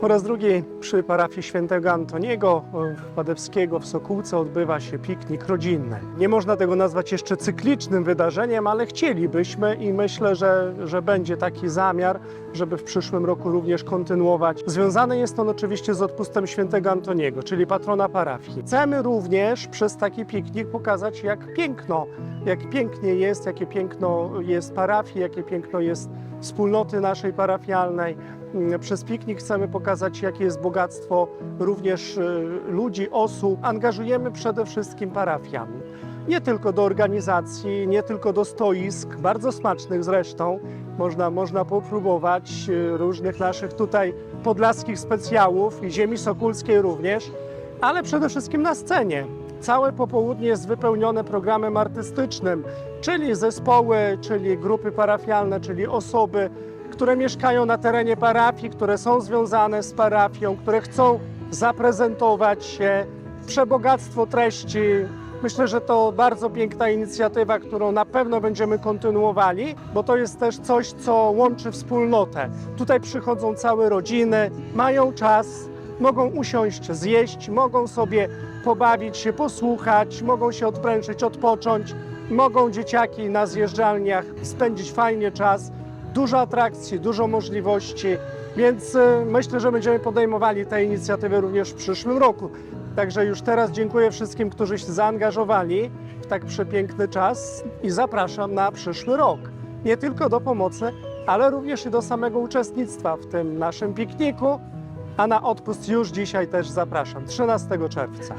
Po raz drugi przy parafii świętego Antoniego Wadewskiego w Sokółce odbywa się piknik rodzinny. Nie można tego nazwać jeszcze cyklicznym wydarzeniem, ale chcielibyśmy i myślę, że, że będzie taki zamiar, żeby w przyszłym roku również kontynuować. Związane jest on oczywiście z odpustem świętego Antoniego, czyli patrona parafii. Chcemy również przez taki piknik pokazać, jak piękno, jak pięknie jest, jakie piękno jest parafii, jakie piękno jest wspólnoty naszej parafialnej. Mm, Przez piknik chcemy pokazać, jakie jest bogactwo również y, ludzi, osób. Angażujemy przede wszystkim parafian. Nie tylko do organizacji, nie tylko do stoisk, bardzo smacznych zresztą. Można, można popróbować y, różnych naszych tutaj podlaskich specjałów i ziemi sokólskiej również, ale przede wszystkim na scenie. Całe popołudnie jest wypełnione programem artystycznym, czyli zespoły, czyli grupy parafialne, czyli osoby, które mieszkają na terenie parafii, które są związane z parafią, które chcą zaprezentować się, przebogactwo treści. Myślę, że to bardzo piękna inicjatywa, którą na pewno będziemy kontynuowali, bo to jest też coś, co łączy wspólnotę. Tutaj przychodzą całe rodziny, mają czas, mogą usiąść, zjeść, mogą sobie pobawić się, posłuchać, mogą się odprężyć, odpocząć, mogą dzieciaki na zjeżdżalniach spędzić fajnie czas dużo atrakcji, dużo możliwości, więc y, myślę, że będziemy podejmowali te inicjatywy również w przyszłym roku. Także już teraz dziękuję wszystkim, którzy się zaangażowali w tak przepiękny czas i zapraszam na przyszły rok. Nie tylko do pomocy, ale również i do samego uczestnictwa w tym naszym pikniku, a na odpust już dzisiaj też zapraszam, 13 czerwca.